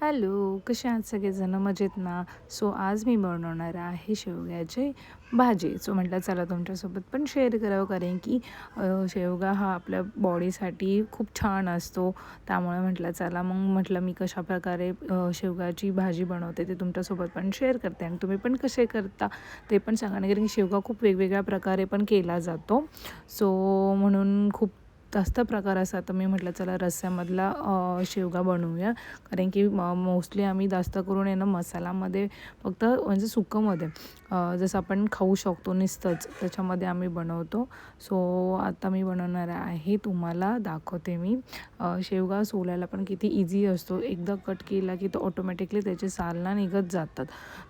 Hello कसे आहात सगळेजणं? मजेत ना? सो आज मी बनवणार आहे शेवग्याचे भाजी. सो म्हटलं चला तुमच्यासोबत पण शेअर करावं कारण की शेवगा हा आपल्या बॉडीसाठी खूप छान असतो. त्यामुळे म्हटलं चला मग म्हटलं मी कशाप्रकारे शेवगाची भाजी बनवते ते तुमच्यासोबत पण शेअर करते. आणि तुम्ही पण कसे करता ते पण सांगा. कारण की शेवगा खूप वेगवेगळ्या प्रकारे पण केला जातो. सो म्हणून खूप जास्त प्रकार असा. तर मी म्हटलं चला रस्स्यामधला शेवगा बनवूया. कारण की मोस्टली आम्ही जास्त करून आहे ना मसालामध्ये फक्त म्हणजे सुकंमध्ये जसं आपण खाऊ शकतो नुसतंच त्याच्यामध्ये आम्ही बनवतो. सो आता मी बनवणार आहे तुम्हाला दाखवते मी. शेवगा सोलायला पण किती इझी असतो. एकदा कट केला की तो ऑटोमॅटिकली त्याचे सालना निघत जातात.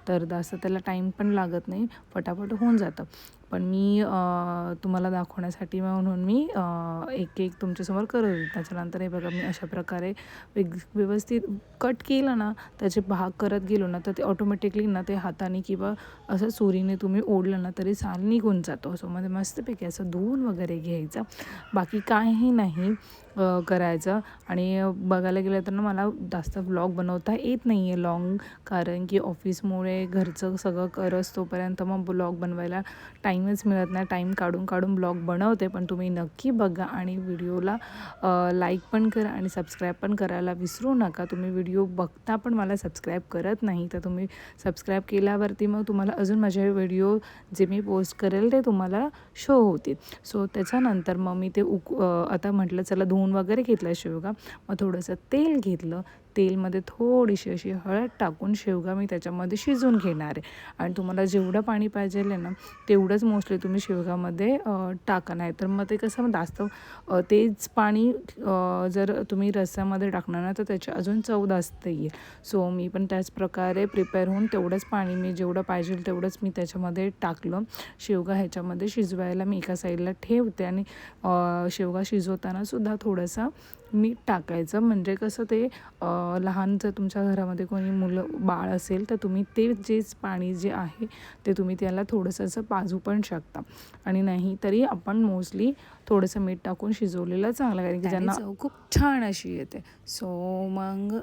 तर जास्त त्याला टाईम पण लागत नाही. फटाफट होऊन जातं. पण मी तुम्हाला दाखवण्यासाठी म्हणून मी एक एक तुमच्यासमोर करत होते. त्याच्यानंतर हे बघा मी अशा प्रकारे वेग व्यवस्थित कट केलं ना त्याचे भाग करत गेलो ना तर ते ऑटोमॅटिकली ना ते हाताने किंवा असं सुरीने तुम्ही ओढलं ना तरी साल निघून जातो. सो मध्ये म्हणजे मस्तपैकी असं धुवून वगैरे घ्यायचं. बाकी काही नाही करायचं. आणि बघायला गेलं तर ना मला जास्त ब्लॉग बनवता येत नाही आहे लॉंग कारण की ऑफिसमुळे घरचं सगळं करस तोपर्यंत मग ब्लॉग बनवायला टाईम टाईमच मिळत नाही. टाईम काढून काढून ब्लॉग बनवते पण तुम्ही नक्की बघा आणि व्हिडिओला लाईक पण करा आणि सबस्क्राईब पण करायला विसरू नका. तुम्ही व्हिडिओ बघता पण मला सबस्क्राईब करत नाही. तर तुम्ही सबस्क्राईब केल्यावरती मग तुम्हाला अजून माझे व्हिडिओ जे मी पोस्ट करेल ते तुम्हाला शो होतील. सो त्याच्यानंतर मग मी ते उक आता म्हटलं चला धुवून वगैरे घेतलं शेवगा मग थोडंसं तेल घेतलं. तेलमध्ये थोडीशी अशी हळद टाकून शेवगा मी त्याच्यामध्ये शिजून घेणार आहे. आणि तुम्हाला जेवढं पाणी पाहिजे आहे ना तेवढंच मोस्टली तुम्ही शेवगामध्ये टाका. नाही तर मग ते कसं जास्त तेच पाणी जर तुम्ही रस्स्यामध्ये टाकणार ना तर त्याची अजून चव जास्त येईल सो मी पण त्याच प्रकारे प्रिपेअर होऊन तेवढंच पाणी मी जेवढं पाहिजे तेवढंच मी त्याच्यामध्ये टाकलं. शेवगा ह्याच्यामध्ये शिजवायला मी एका साईडला ठेवते आणि शेवगा शिजवताना सुद्धा थोडंसं मीठ टाकायचं. म्हणजे कसं ते लहान जर तुमच्या घरामध्ये कोणी मुलं बाळ असेल तर तुम्ही ते जेच पाणी जे आहे ते तुम्ही त्याला थोडंसं असं पाजू पण शकता. आणि नाही तरी आपण मोस्टली थोडंसं मीठ टाकून शिजवलेलं चांगलं कारण की ज्यांना खूप छान अशी येते. सो मग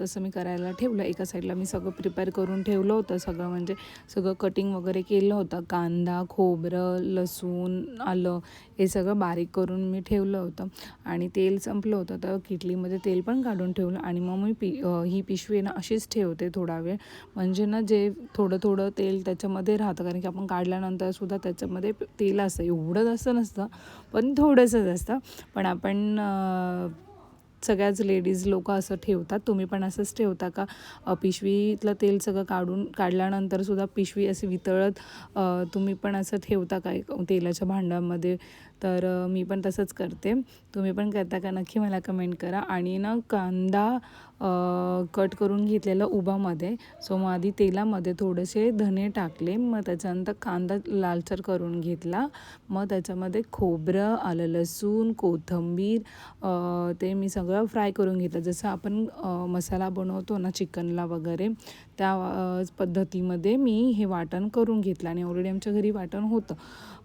तसं मी करायला ठेवलं. एका साईडला मी सगळं प्रिपेअर करून ठेवलं होतं. सगळं म्हणजे सगळं कटिंग वगैरे केलं होतं. कांदा खोबरं लसूण आलं हे सगळं बारीक करून मी ठेवलं होतं. आणि तेल संपलं होतं. तर किटलीमध्ये तेल पण काढून ठेवलं. आणि मग मी पि ही पिशवी ना अशीच ठेवते थोडा वेळ. म्हणजे ना जे थोडं थोडं तेल त्याच्यामध्ये राहतं. कारण की आपण काढल्यानंतर सुद्धा त्याच्यामध्ये तेल असतं. एवढं जास्त नसतं. पण पण थोडंसंच असतं. पण आपण सगळ्याच लेडीज लोक असं ठेवतात. तुम्ही पण असंच ठेवता का? पिशवीतलं तेल सगळं काढून काढल्यानंतर सुद्धा पिशवी अशी वितळत तुम्ही पण असं ठेवता काय तेलाच्या भांड्यामध्ये? तर मी पण तसंच करते. तुम्ही पण करता का नक्की मला कमेंट करा. आणि ना कांदा कट करून घेतलेलं उभामध्ये सो मग आधी तेलामध्ये थोडेसे धने टाकले. मग त्याच्यानंतर कांदा लालसर करून घेतला. मग त्याच्यामध्ये खोबरं आलं लसूण कोथिंबीर ते मी सगळं फ्राय करून घेतलं. जसं आपण मसाला बनवतो ना चिकनला वगैरे त्या पद्धतीमध्ये मी हे वाटण करून घेतलं. आणि ऑलरेडी आमच्या घरी वाटण होतं.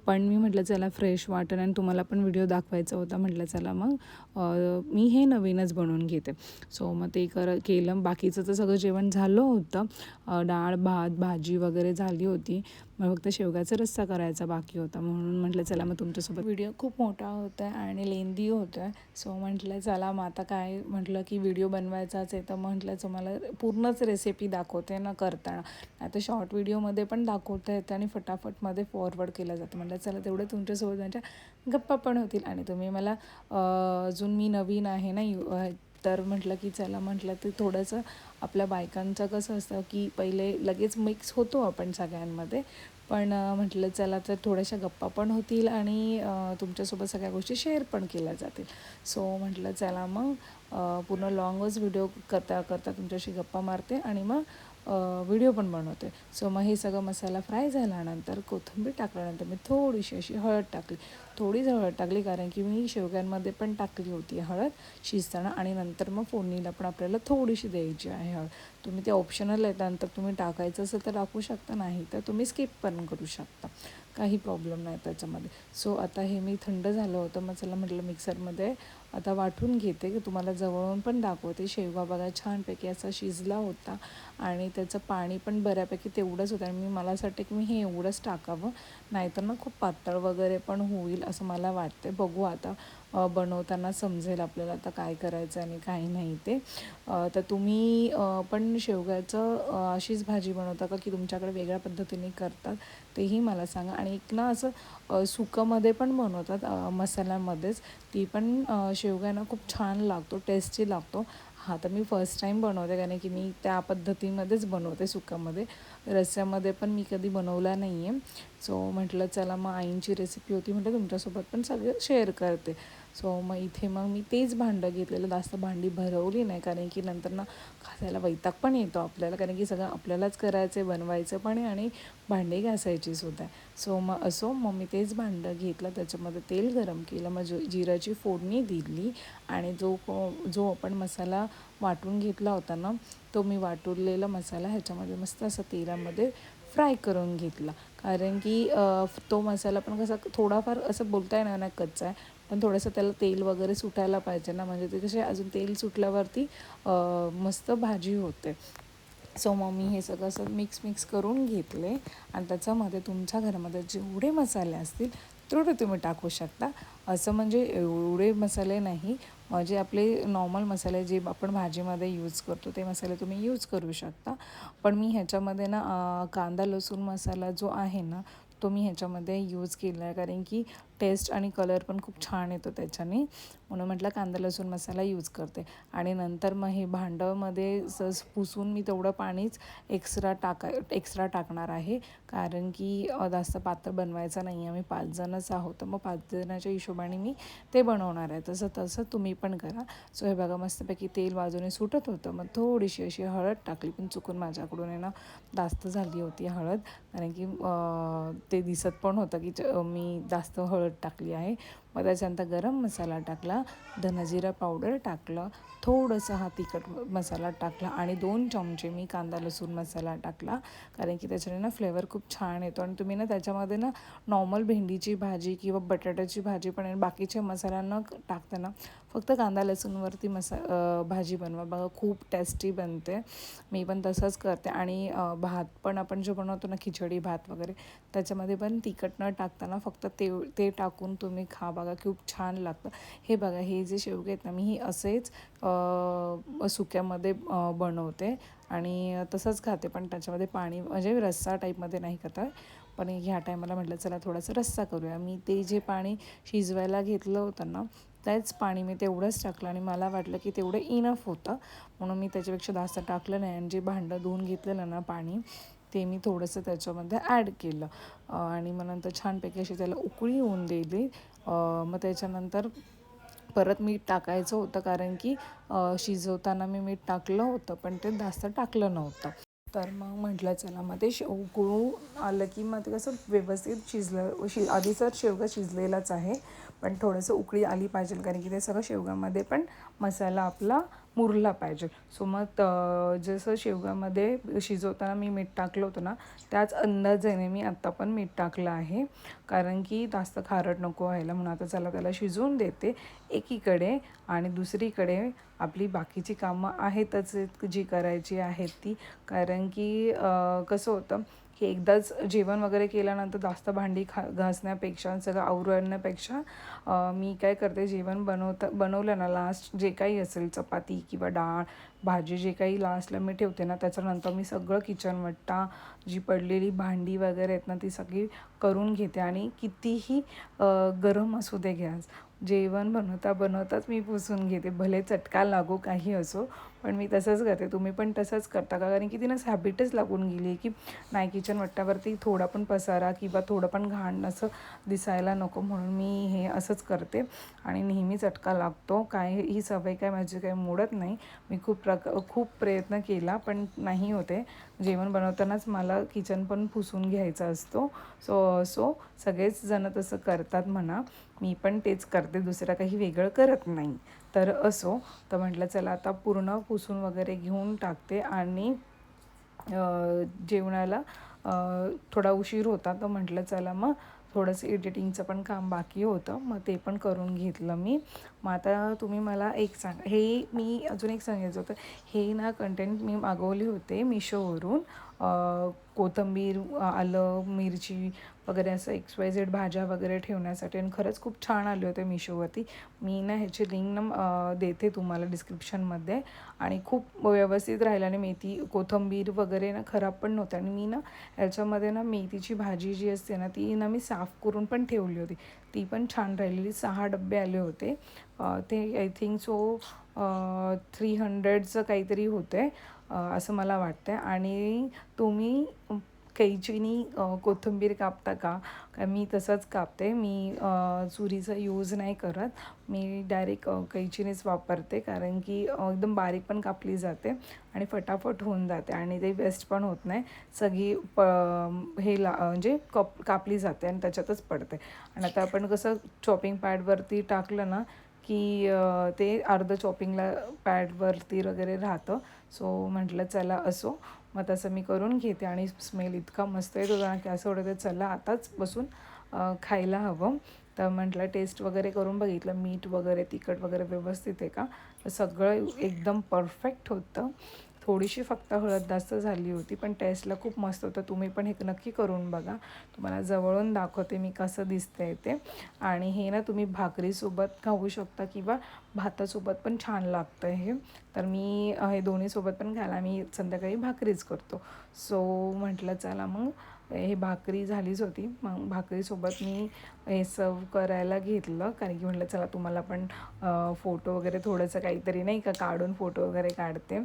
पण मी म्हटलं चला फ्रेश वाटण आणि तुम्हाला पण व्हिडिओ दाखवायचा होता. म्हटलं चला मग मी हे नवीनच बनवून घेते. सो मग ते कर केलं. बाकीचं तर सगळं जेवण झालं होतं. डाळ भात भाजी वगैरे झाली होती. मग फक्त शेवगाचा रस्सा करायचा बाकी होता. म्हणून म्हटलं चला मग तुमच्यासोबत. व्हिडिओ खूप मोठा होता आहे आणि लेंदी होतो. आहे सो म्हटलं चला मग आता काय? म्हटलं की व्हिडिओ बनवायचाच आहे. तर म्हटलं तुम्हाला पूर्णच रेसिपी दाखवते ना करताना. आता शॉर्ट व्हिडिओमध्ये पण दाखवता येतं आणि फटाफटमध्ये फॉरवर्ड केलं जातं. म्हटलं चला तेवढं तुमच्यासोबत माझ्या गप्पा पण होतील. आणि तुम्ही मला अजून मी नवीन आहे ना यू तर म्हटलं की चला म्हटलं ते थोडंसं आपल्या बायकांचं कसं असतं की पहिले लगेच मिक्स होतो आपण सगळ्यांमध्ये. पण म्हटलं चला तर थोड्याशा गप्पा पण होतील आणि तुमच्यासोबत सगळ्या गोष्टी शेअर पण केल्या जातील. सो म्हटलं चला मग पूर्ण लॉंगच व्हिडिओ करता करता तुमच्याशी गप्पा मारते आणि मग व्हिडिओ पण बनवते. सो मग हे सगळं मसाला फ्राय झाल्यानंतर कोथिंबीर टाकल्यानंतर मी थोडीशी अशी हळद टाकली. थोडीच हळद टाकली कारण की मी शेवग्यांमध्ये पण टाकली होती हळद शिजताना आणि नंतर मग फोडणीला पण आपल्याला थोडीशी द्यायची आहे हळद. तुम्ही ते ऑप्शनल आहे नंतर तुम्ही टाकायचं असेल तर टाकू शकता नाही तर तुम्ही स्किप पण करू शकता. काही प्रॉब्लेम नाही त्याच्यामध्ये. सो आता हे मी थंड झालं होतं मग चला म्हटलं मिक्सरमध्ये आता वाटून घेते की तुम्हाला जवळून पण दाखवते. शेवगा बघा छानपैकी असा शिजला होता आणि त्याचं पाणी पण बऱ्यापैकी तेवढंच होतं आणि मी मला असं वाटतं की मी हे एवढंच टाकावं. नाहीतर ना खूप पातळ वगैरे पण होईल असं मला वाटते बघू आता. बनवताना समजेल आपल्याला आता काय करायचं आणि काय नाही ते. तर तुम्ही पण शेवग्याचं अशीच भाजी बनवता का की तुमच्याकडे वेगळ्या पद्धतीने करतात तेही मला सांगा. आणि एक ना असं सुकामध्ये सुकंमध्ये पण बनवतात मसाल्यामध्येच. ती पण शेवग्यांना खूप छान लागतो टेस्टी लागतो. हा तर मी फर्स्ट टाईम बनवते कारण की मी त्या पद्धतीमध्येच बनवते सुकामध्ये. रस्स्यामध्ये पण मी कधी बनवला नाही आहे सो म्हटलं चला मग आईंची रेसिपी होती म्हटलं तुमच्यासोबत पण सगळं शेअर करते. सो मग इथे मग मी तेच भांडं घेतलेलं. जास्त भांडी भरवली नाही कारण की नंतर ना घासायला वैताग पण येतो आपल्याला कारण की सगळं आपल्यालाच करायचं आहे बनवायचं पण आहे आणि भांडी घासायची सुद्धा. आहे सो मग असो मग मी तेच भांडं घेतलं. त्याच्यामध्ये तेल गरम केलं. मग जिराची जिऱ्याची फोडणी दिली आणि जो जो आपण मसाला वाटून घेतला होता ना तो मी वाटवलेला मसाला ह्याच्यामध्ये मस्त असं तेलामध्ये फ्राय करून घेतला. कारण की तो मसाला पण कसा थोडाफार असं बोलता येणार नाही कच्चा आहे पण थोडंसं त्याला तेल वगैरे सुटायला पाहिजे ना. म्हणजे ते कसे अजून तेल सुटल्यावरती मस्त भाजी होते. सो मग मी हे सगळं असं मिक्स मिक्स करून घेतले. आणि त्याच्यामध्ये तुमच्या घरामध्ये जेवढे मसाले असतील तेवढे तुम्ही टाकू शकता. असं म्हणजे एवढे मसाले नाही. म्हणजे आपले नॉर्मल मसाले जे आपण भाजीमध्ये यूज करतो ते मसाले तुम्ही यूज करू शकता. पण मी ह्याच्यामध्ये ना कांदा लसूण मसाला जो आहे ना तो मी ह्याच्यामध्ये यूज केला आहे कारण की टेस्ट आणि कलर पण खूप छान येतो त्याच्याने. म्हणून म्हटलं कांदा लसूण मसाला यूज करते. आणि नंतर मग हे भांडंमध्ये सस पुसून मी तेवढं पाणीच एक्स्ट्रा टाका एक्स्ट्रा टाकणार आहे. कारण की जास्त पातळ बनवायचं नाही आहे आम्ही पाच जणच आहोत. तर मग पाच जणाच्या हिशोबाने मी ते बनवणार आहे. तसं तसं तुम्ही पण करा. सो हे बघा मस्तपैकी तेल बाजूने सुटत होतं. मग थोडीशी अशी हळद टाकली. पण चुकून माझ्याकडून आहे ना जास्त झाली होती हळद. कारण की ते दिसत पण होतं की च- मी जास्त हळद टाकली आहे. मग त्याच्यानंतर गरम मसाला टाकला धनजिरा पावडर टाकलं थोडंसं हा तिखट मसाला टाकला आणि दोन चमचे मी कांदा लसूण मसाला टाकला. कारण की त्याच्याने ना फ्लेवर खूप छान येतो आणि तुम्ही ना त्याच्यामध्ये ना नॉर्मल भेंडीची भाजी किंवा बटाट्याची भाजी पण आहे बाकीचे मसाला न टाकताना फक्त कांदा लसूणवरती मसा भाजी बनवा. बघा खूप टेस्टी बनते. मी पण तसंच करते आणि भात पण आपण जो बनवतो ना खिचडी भात वगैरे त्याच्यामध्ये पण तिखट न टाकताना फक्त ते ते टाकून तुम्ही खा बघा. बघा खूप छान लागतं. हे बघा हे जे शेवगे आहेत ना मी ही असेच सुक्यामध्ये बनवते. आणि तसंच खाते पण त्याच्यामध्ये पाणी म्हणजे रस्सा टाईपमध्ये नाही खात आहे. पण ह्या टायमाला म्हटलं चला थोडासा रस्सा करूया. मी ते जे पाणी शिजवायला घेतलं होतं ना त्याच पाणी मी तेवढंच टाकलं आणि मला वाटलं की तेवढं इनफ होतं. म्हणून मी त्याच्यापेक्षा जास्त टाकलं नाही. आणि जे भांडं धुवून घेतलेलं ना पाणी ते मी थोडंसं त्याच्यामध्ये ॲड केलं. आणि मग नंतर छानपैकी अशी त्याला उकळी होऊन दिली. मग त्याच्यानंतर परत मीठ टाकायचं होतं कारण की शिजवताना मी मीठ टाकलं होतं पण ते जास्त टाकलं नव्हतं. तर मग म्हटलं चला मग ते शे उकळून आलं की मग ते कसं व्यवस्थित शिजलं शि आधी तर शेवगा शिजलेलाच आहे पण थोडंसं उकळी आली पाहिजे कारण की ते सगळं शेवगामध्ये पण मसाला आपला मुरला पाहिजे. सो मग त- जसं शेवगामध्ये शिजवताना मी मीठ टाकलं होतं ना त्याच अंदाजाने मी आत्ता पण मीठ टाकलं आहे. कारण की जास्त खारट नको व्हायला म्हणून आता चला त्याला शिजवून देते एकीकडे. आणि दुसरीकडे आपली बाकीची कामं आहेतच जी करायची आहेत ती. कारण की कसं होतं की एकदाच जेवण वगैरे केल्यानंतर जास्त भांडी खा घासण्यापेक्षा सगळं आवरण्यापेक्षा मी काय करते जेवण बनवता बनवलं ना लास्ट जे काही असेल चपाती किंवा डाळ भाजी जे काही लास्टला मी ठेवते ना त्याच्यानंतर मी सगळं किचन वट्टा जी पडलेली भांडी वगैरे आहेत ना ती सगळी करून घेते. आणि कितीही गरम असू दे गॅस जेवण बनवता बनवताच मी पुसून घेते. भले चटका लागो काही असो पण मी तसंच करते. तुम्ही पण तसंच करता का? कारण की तिनंच हॅबिटच लागून गेली आहे की नाही किचन वट्ट्यावरती थोडा पण पसारा किंवा थोडं पण घाण असं दिसायला नको म्हणून मी हे असंच करते. आणि नेहमीच अटका लागतो. काय ही सवय काय माझी काय मोडत नाही. मी खूप प्रक खूप प्रयत्न केला पण नाही होते. जेवण बनवतानाच मला किचन पण पुसून घ्यायचा असतो. सो सो सगळेच जण तसं करतात म्हणा. मी पण तेच करते. दुसरं काही वेगळं करत नाही. तर असो. तर म्हटलं चला आता पूर्ण पुसून वगैरे घेऊन टाकते आणि जेवणाला थोडा उशीर होता तर म्हटलं चला मग थोडंसं एडिटिंगचं पण काम बाकी होतं. मग ते पण करून घेतलं मी. मग आता तुम्ही मला एक सांग. हे मी अजून एक सांगायचं होतं. हे ना कंटेंट मी मागवले होते मिशोवरून कोथिंबीर आलं मिरची वगैरे असं एक्स वाय झेड भाज्या वगैरे ठेवण्यासाठी. आणि खरंच खूप छान आले होते मिशोवरती. मी ना ह्याची लिंक ना देते तुम्हाला डिस्क्रिप्शनमध्ये आणि खूप व्यवस्थित राहिलं. आणि मेथी कोथिंबीर वगैरे ना खराब पण नव्हते. आणि मी ना ह्याच्यामध्ये ना मेथीची भाजी जी असते ना ती ना मी साफ करून पण ठेवली होती. ती पण छान राहिलेली. सहा डबे आले होते. ते आय थिंक सो थ्री हंड्रेडचं काहीतरी होते. असं मला वाटतं आणि तुम्ही कैचीनी कोथिंबीर कापता का? मी तसंच कापते. मी चुरीचा यूज नाही करत. मी डायरेक्ट कैचीनेच वापरते. कारण की एकदम बारीक पण कापली जाते आणि फटाफट होऊन जाते आणि ते वेस्ट पण होत नाही. सगळी प हे ला म्हणजे कप कापली जाते आणि त्याच्यातच पडते. आणि आता आपण कसं चॉपिंग पॅडवरती टाकलं ना की ते अर्ध चॉपिंगला पॅडवरती वगैरे राहतं. सो म्हटलं चला असो. मग तसं मी करून घेते आणि स्मेल इतका मस्त येतो ना की असं वाटतं चला आताच बसून खायला हवं. तर म्हटलं टेस्ट वगैरे करून बघितलं. मीठ वगैरे तिखट वगैरे व्यवस्थित आहे का? सगळं एकदम परफेक्ट होतं. थोडीशी फक्त हळद जास्त झाली होती पण टेस्टला खूप मस्त होतं. तुम्ही पण हे नक्की करून बघा. तुम्हाला जवळून दाखवते मी कसं दिसतंय ते. आणि हे ना तुम्ही भाकरीसोबत खाऊ शकता किंवा भातासोबत पण छान लागतं हे. तर मी हे दोन्हीसोबत पण खायला मी संध्याकाळी भाकरीच करतो. सो म्हटलं चला मग. हे भाकरी झालीच होती. मग भाकरीसोबत मी हे सर्व करायला घेतलं. कारण की म्हटलं चला तुम्हाला पण फोटो वगैरे थोडंसं काहीतरी नाही का काढून फोटो वगैरे काढते.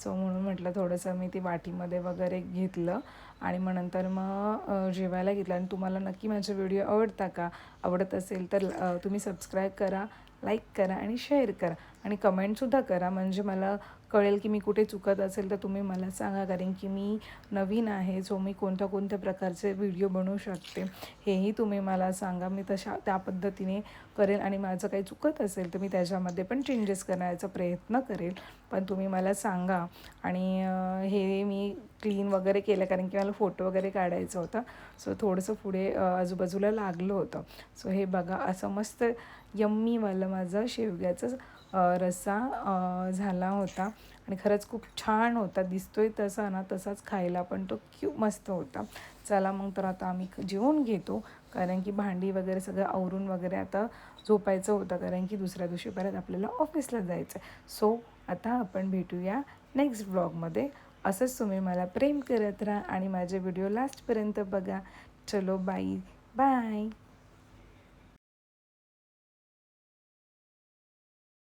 सो म्हणून म्हटलं थोडंसं मी ती वाटीमध्ये वगैरे घेतलं आणि मग नंतर मग जेवायला घेतलं. आणि तुम्हाला नक्की माझे व्हिडिओ आवडता का आवडत असेल तर तुम्ही सबस्क्राईब करा लाईक करा आणि शेअर करा. आणि कमेंटसुद्धा करा. म्हणजे मला कळेल की मी कुठे चुकत असेल तर तुम्ही मला सांगा कारण की मी नवीन आहे सो मी कोणत्या कोणत्या प्रकारचे व्हिडिओ बनवू शकते हेही तुम्ही मला सांगा. मी तशा त्या पद्धतीने करेल. आणि माझं काही चुकत असेल तर मी त्याच्यामध्ये पण चेंजेस करण्याचा प्रयत्न करेल. पण तुम्ही मला सांगा. आणि हे मी क्लीन वगैरे केलं कारण की मला फोटो वगैरे काढायचा होता. सो थोडंसं पुढे आजूबाजूला लागलं होतं. सो हे बघा असं मस्त यम्मीवालं माझं शेवग्याचं रस्सा झाला होता. आणि खरंच खूप छान होता. दिसतोय तसा ना तसाच खायला पण तो क्यू मस्त होता. चला मग तर आता आम्ही जेवून घेतो. कारण की भांडी वगैरे सगळं आवरून वगैरे आता झोपायचं होतं. कारण की दुसऱ्या दिवशी परत आपल्याला ऑफिसला जायचं आहे सो आता आपण भेटूया नेक्स्ट ब्लॉगमध्ये. असंच तुम्ही मला प्रेम करत राहा आणि माझे व्हिडिओ लास्टपर्यंत बघा. चलो बाई. बाय.